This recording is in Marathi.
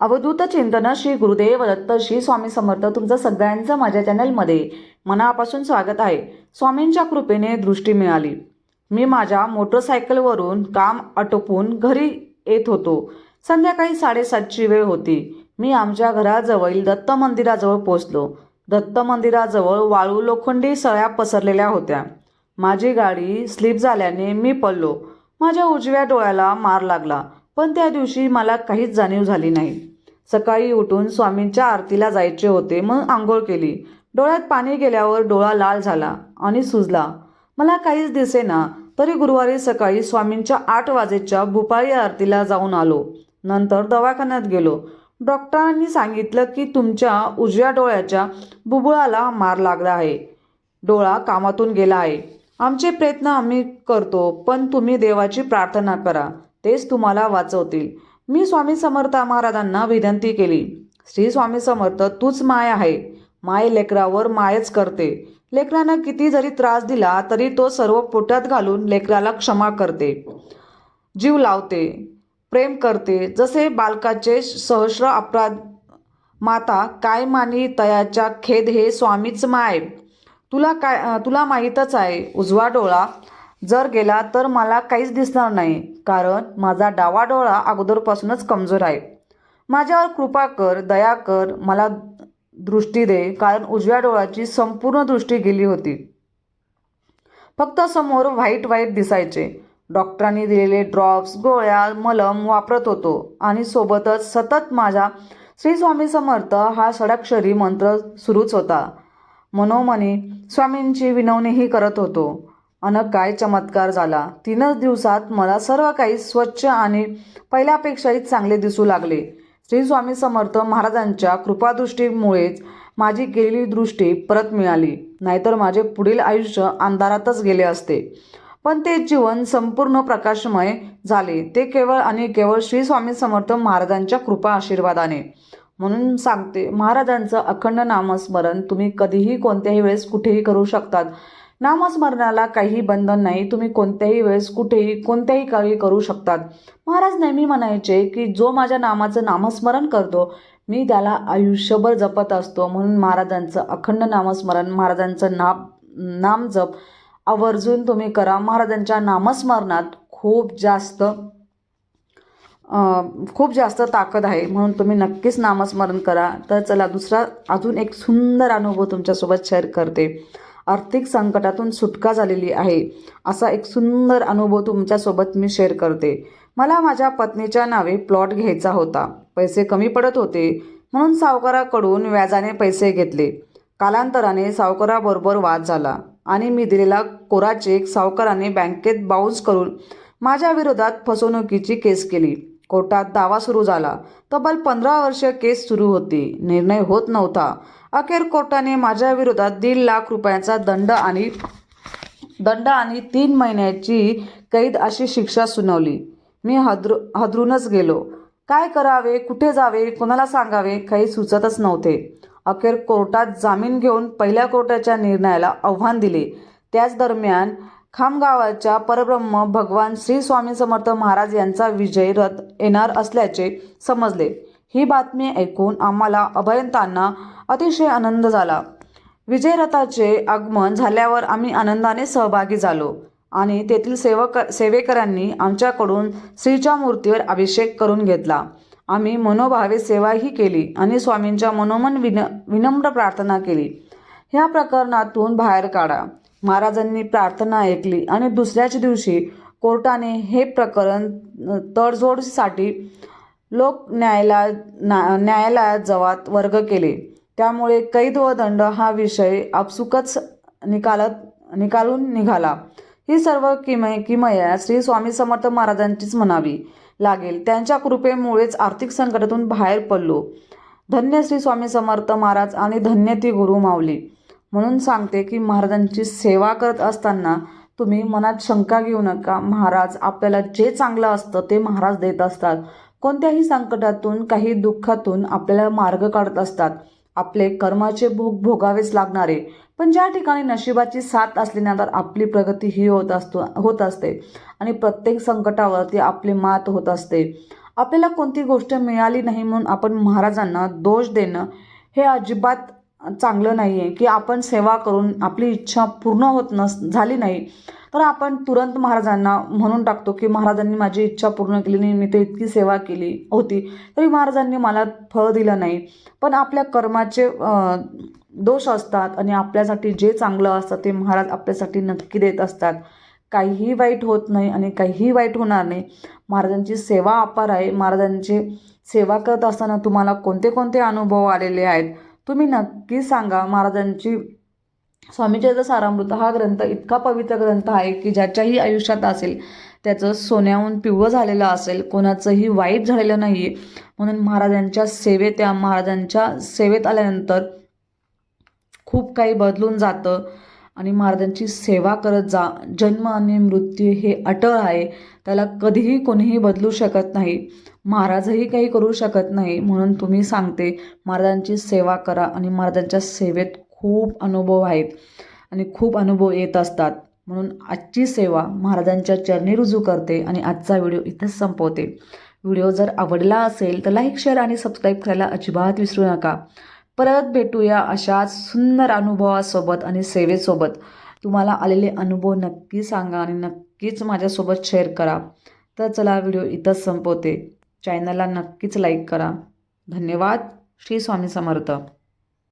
अवधूत चिंतन श्री गुरुदेव दत्त श्री स्वामी समर्थ तुमचं सगळ्यांचं माझ्या चॅनलमध्ये मनापासून स्वागत आहे. स्वामींच्या कृपेने दृष्टी मिळाली. मी माझ्या मोटरसायकलवरून काम आटोपून घरी येत होतो. संध्याकाळी साडेसातची वेळ होती. मी आमच्या घराजवळील दत्त मंदिराजवळ पोचलो दत्त मंदिराजवळ वाळू लोखंडी सळ्या पसरलेल्या होत्या. माझी गाडी स्लिप झाल्याने मी पडलो. माझ्या उजव्या डोळ्याला मार लागला. पण त्या दिवशी मला काहीच जाणीव झाली नाही. सकाळी उठून स्वामींच्या आरतीला जायचे होते मग आंघोळ केली. डोळ्यात पाणी गेल्यावर डोळा लाल झाला आणि सुजला. मला काहीच दिसेना तरी गुरुवारी सकाळी स्वामींच्या आठ वाजेच्या भूपाळी आरतीला जाऊन आलो. नंतर दवाखान्यात गेलो. डॉक्टरांनी सांगितलं की तुमच्या उजव्या डोळ्याच्या बुबुळाला मार लागला आहे. डोळा कामातून गेला आहे. आमचे प्रयत्न आम्ही करतो पण तुम्ही देवाची प्रार्थना करा. तेच तुम्हाला वाचवतील. मी स्वामी समर्थ महाराजांना विनंती केली. श्री स्वामी समर्थ तूच माय आहे. माय लेकरावर मायच करते. लेकरानं किती जरी त्रास दिला तरी तो सर्व पोटात घालून लेकराला क्षमा करते. जीव लावते प्रेम करते. जसे बालकाचे सहस्र अपराध माता काय मानी तयाच्या खेद हे स्वामीच माय. तुला काय तुला माहीतच आहे उजवा डोळा जर गेला तर मला काहीच दिसणार नाही कारण माझा डावा डोळा अगोदरपासूनच कमजोर आहे. माझ्यावर कृपा कर दया कर मला दृष्टी दे कारण उजव्या डोळ्याची संपूर्ण दृष्टी गेली होती. फक्त समोर व्हाईट व्हाईट दिसायचे. डॉक्टरांनी दिलेले ड्रॉप्स गोळ्या मलम वापरत होतो आणि सोबतच सतत माझा श्री स्वामी समर्थ हा षडाक्षरी मंत्र सुरूच होता. मनोमनी स्वामींची विनवणीही करत होतो. अन काय चमत्कार झाला. तीनच दिवसात मला सर्व काही स्वच्छ आणि पहिल्यापेक्षाही चांगले दिसू लागले. श्री स्वामी समर्थ महाराजांच्या कृपादृष्टीमुळेच माझी गेलेली दृष्टी परत मिळाली. नाहीतर माझे पुढील आयुष्य अंधारातच गेले असते. पण ते जीवन संपूर्ण प्रकाशमय झाले. ते केवळ आणि केवळ श्री स्वामी समर्थ महाराजांच्या कृपा आशीर्वादाने. म्हणून सांगते महाराजांचं अखंड नामस्मरण तुम्ही कधीही कोणत्याही वेळेस कुठेही करू शकतात. नामस्मरणाला काही बंधन नाही. तुम्ही कोणत्याही वेळेस कुठेही कोणत्याही काळी करू शकतात. महाराज नेहमी म्हणायचे की जो माझ्या नामाचं नामस्मरण करतो मी त्याला आयुष्यभर जपत असतो. म्हणून महाराजांचं अखंड नामस्मरण महाराजांचं नाम नाम जप आवर्जून तुम्ही करा. महाराजांच्या नामस्मरणात खूप जास्त खूप जास्त ताकद आहे. म्हणून तुम्ही नक्कीच नामस्मरण करा. तर चला दुसरा अजून एक सुंदर अनुभव तुमच्यासोबत शेअर करते. आर्थिक संकटातून सुटका झालेली आहे. असा एक सुंदर अनुभव तुमच्यासोबत मी शेअर करते. मला माझ्या पत्नीच्या नावे प्लॉट घ्यायचा होता. पैसे कमी पडत होते म्हणून सावकाराकडून व्याजाने पैसे घेतले. कालांतराने सावकाराबरोबर वाद झाला आणि मी दिलेला कोरा चेक सावकाराने बँकेत बाउन्स करून माझ्या विरोधात फसवणुकीची केस केली. कोर्टात दावा सुरू झाला. तब्बल पंधरा वर्ष केस सुरू होती. निर्णय होत नव्हता. अखेर कोर्टाने माझ्या विरोधात दीड लाख रुपयांचा दंड आणि दंड आणि तीन महिन्याची कैद अशी शिक्षा सुनावली. मी हदरू हदरूनच गेलो. काय करावे कुठे जावे कोणाला सांगावे काही सुचतच नव्हते. अखेर कोर्टात जामीन घेऊन पहिल्या कोर्टाच्या निर्णयाला आव्हान दिले. त्याच दरम्यान खामगावाच्या परब्रह्म भगवान श्री स्वामी समर्थ महाराज यांचा विजय रथ येणार असल्याचे समजले. ही बातमी ऐकून आम्हाला अभयंतांना अतिशय आनंद झाला. विजयरथाचे आगमन झाल्यावर आम्ही आनंदाने सहभागी झालो आणि तेथील सेवक सेवेकरांनी आमच्याकडून श्रीच्या मूर्तीवर अभिषेक करून घेतला. आम्ही मनोभावे सेवाही केली आणि स्वामींच्या मनोमन विन विनम्र प्रार्थना केली. ह्या प्रकरणातून बाहेर काढा. महाराजांनी प्रार्थना ऐकली आणि दुसऱ्याच दिवशी कोर्टाने हे प्रकरण तडजोडसाठी लोक न्यायालयात ना न्यायालयात जवात वर्ग केले. त्यामुळे कैद व दंड हा विषय आपसुकच निकालत निकालून निघाला. ही सर्व किमय किमया श्री स्वामी समर्थ महाराजांचीच म्हणावी लागेल. त्यांच्या कृपेमुळेच आर्थिक संकटातून बाहेर पडलो. धन्य श्री स्वामी समर्थ महाराज आणि धन्य ती गुरु माऊली. म्हणून सांगते की महाराजांची सेवा करत असताना तुम्ही मनात शंका घेऊ नका. महाराज आपल्याला जे चांगलं असतं ते महाराज देत असतात. कोणत्याही संकटातून काही दुःखातून आपल्याला मार्ग काढत असतात. आपले कर्माचे भोग भोगावेच लागणारे. पण ज्या ठिकाणी नशिबाची साथ असल्यानंतर आपली प्रगती ही होत असतो होत असते आणि प्रत्येक संकटावरती आपली मात होत असते. आपल्याला कोणती गोष्ट मिळाली नाही म्हणून आपण महाराजांना दोष देणं हे अजिबात चांगलं नाही आहे की आपण सेवा करून आपली इच्छा पूर्ण होत नस झाली नाही तर आपण तुरंत महाराजांना म्हणून टाकतो की महाराजांनी माझी इच्छा पूर्ण केली नाही मी ते इतकी सेवा केली होती तरी महाराजांनी मला फळ दिलं नाही. पण आपल्या कर्माचे दोष असतात आणि आपल्यासाठी जे चांगलं असतं ते महाराज आपल्यासाठी नक्की देत असतात. काहीही वाईट होत नाही आणि काहीही वाईट होणार नाही. महाराजांची सेवा अपार आहे. महाराजांची सेवा करत असताना तुम्हाला कोणते कोणते अनुभव आलेले आहेत? तुम्ही नक्की सांगा महाराजांची स्वामीचरित्र सारामृत हा ग्रंथ इतका पवित्र ग्रंथ आहे की ज्याच्याही आयुष्यात असेल त्याचं सोन्याहून पिवळं झालेलं असेल कोणाचंही वाईट झालेलं नाही. आहे म्हणून महाराजांच्या सेवेत त्या महाराजांच्या सेवेत आल्यानंतर खूप काही बदलून जातं. आणि महाराजांची सेवा करत जा जन्म आणि मृत्यू हे अटळ आहे. त्याला कधीही कोणीही बदलू शकत नाही. महाराजही काही करू शकत नाही म्हणून तुम्ही सांगते महाराजांची सेवा करा आणि महाराजांच्या सेवेत खूप अनुभव आहेत आणि खूप अनुभव येत असतात. म्हणून आजची सेवा महाराजांच्या चरणी रुजू करते आणि आजचा व्हिडिओ इथंच संपवते. व्हिडिओ जर आवडला असेल तर लाईक शेअर आणि सबस्क्राईब करायला अजिबात विसरू नका. परत भेटूया अशाच सुंदर अनुभवासोबत आणि सेवेसोबत. तुम्हाला आलेले अनुभव नक्की सांगा आणि नक्कीच माझ्यासोबत शेअर करा. तर चला व्हिडिओ इथंच संपवते. चॅनलला नक्कीच लाईक करा. धन्यवाद. श्री स्वामी समर्थ.